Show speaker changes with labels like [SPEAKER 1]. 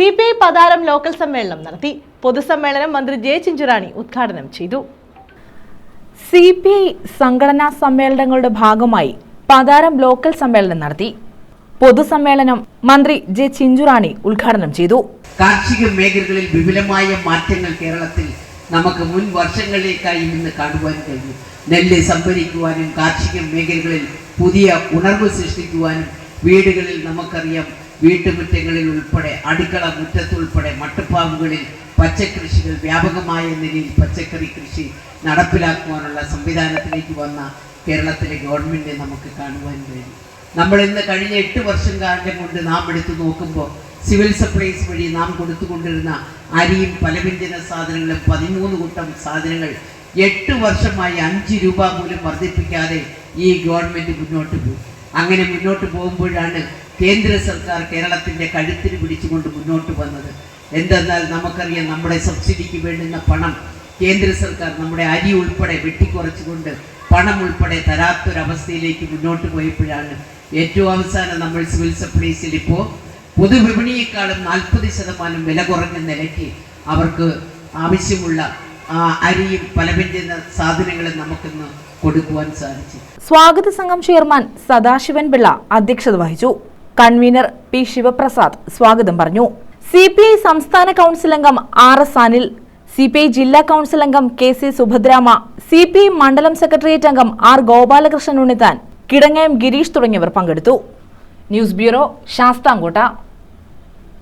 [SPEAKER 1] C P I പതാരം local സമ്മേളനം നടത്തി. പൊതുസമ്മേളനം മന്ത്രി ജെ ചിഞ്ചുറാണി ഉദ്ഘാടനം ചെയ്തു.
[SPEAKER 2] സി പി ഐ സംഘടനാ സമ്മേളനങ്ങളുടെ ഭാഗമായി പതാരം ലോക്കൽ സമ്മേളനം നടത്തി. പൊതുസമ്മേളനം മന്ത്രി ജെ ചിഞ്ചുറാണി ഉദ്ഘാടനം ചെയ്തു.
[SPEAKER 3] കാർഷിക മേഖലകളിൽ വിപുലമായ മാറ്റങ്ങൾ കേരളത്തിൽ നമുക്ക് മുൻ വർഷങ്ങളിലേക്കായി ഇന്ന് കാണുവാൻ കഴിയും നെല്ല് സംഭരിക്കുവാനും കാർഷിക മേഖലകളിൽ പുതിയ ഉണർവ് സൃഷ്ടിക്കുവാനും വീടുകളിൽ നമുക്കറിയാം വീട്ടുമുറ്റങ്ങളിൽ ഉൾപ്പെടെ അടുക്കള മുറ്റത്തുൾപ്പെടെ മട്ടുപ്പാവുകളിൽ പച്ചക്കൃഷികൾ വ്യാപകമായ നിലയിൽ പച്ചക്കറി കൃഷി നടപ്പിലാക്കുവാനുള്ള സംവിധാനത്തിലേക്ക് വന്ന കേരളത്തിലെ ഗവൺമെന്റ് നമുക്ക് കാണുവാൻ കഴിയും. നമ്മൾ ഇന്ന് കഴിഞ്ഞ എട്ട് വർഷം കാലം കൊണ്ട് നാം എടുത്തു നോക്കുമ്പോൾ സിവിൽ സപ്ലൈസ് വഴി നാം കൊടുത്തുകൊണ്ടിരുന്ന അരിയും പലവ്യഞ്ജന സാധനങ്ങളും പതിമൂന്ന് കൂട്ടം സാധനങ്ങൾ എട്ട് വർഷമായി അഞ്ച് രൂപ പോലും വർദ്ധിപ്പിക്കാതെ ഈ ഗവൺമെന്റ് മുന്നോട്ട് പോയി. അങ്ങനെ മുന്നോട്ട് പോകുമ്പോഴാണ് കേന്ദ്ര സർക്കാർ കേരളത്തിന്റെ കഴുത്തിൽ പിടിച്ചുകൊണ്ട് മുന്നോട്ട് വന്നത്. എന്തെന്നാൽ നമുക്കറിയാം നമ്മുടെ സബ്സിഡിക്ക് വേണ്ടുന്ന പണം കേന്ദ്ര സർക്കാർ നമ്മുടെ അരി ഉൾപ്പെടെ വെട്ടിക്കുറച്ചുകൊണ്ട് പണം ഉൾപ്പെടെ തരാത്തൊരവസ്ഥയിലേക്ക് മുന്നോട്ട് പോയപ്പോഴാണ് ഏറ്റവും അവസാനം നമ്മൾ സിവിൽ സപ്ലൈസിൽ ഇപ്പോൾ പൊതുവിപണിയേക്കാളും നാൽപ്പത് ശതമാനം വില കുറഞ്ഞ നിലയ്ക്ക് അവർക്ക് ആവശ്യമുള്ള അരിയും പലവ്യഞ്ജന സാധനങ്ങളും നമുക്കിന്ന് കൊടുക്കുവാൻ സാധിച്ചു.
[SPEAKER 2] സ്വാഗത സംഘം ചെയർമാൻ സദാശിവൻ പിള്ള അധ്യക്ഷത വഹിച്ചു. കൺവീനർ പി ശിവപ്രസാദ് സ്വാഗതം പറഞ്ഞു. സി പി ഐ സംസ്ഥാന കൗൺസിൽ അംഗം R S Anil C P I ജില്ലാ കൗൺസിൽ അംഗം K C Subhadrama C P I മണ്ഡലം സെക്രട്ടേറിയറ്റ് അംഗം ആർ ഗോപാലകൃഷ്ണൻ ഉണ്ണിത്താൻ കിടങ്ങയം ഗിരീഷ് തുടങ്ങിയവർ പങ്കെടുത്തു. News bureau Sasthamkotta.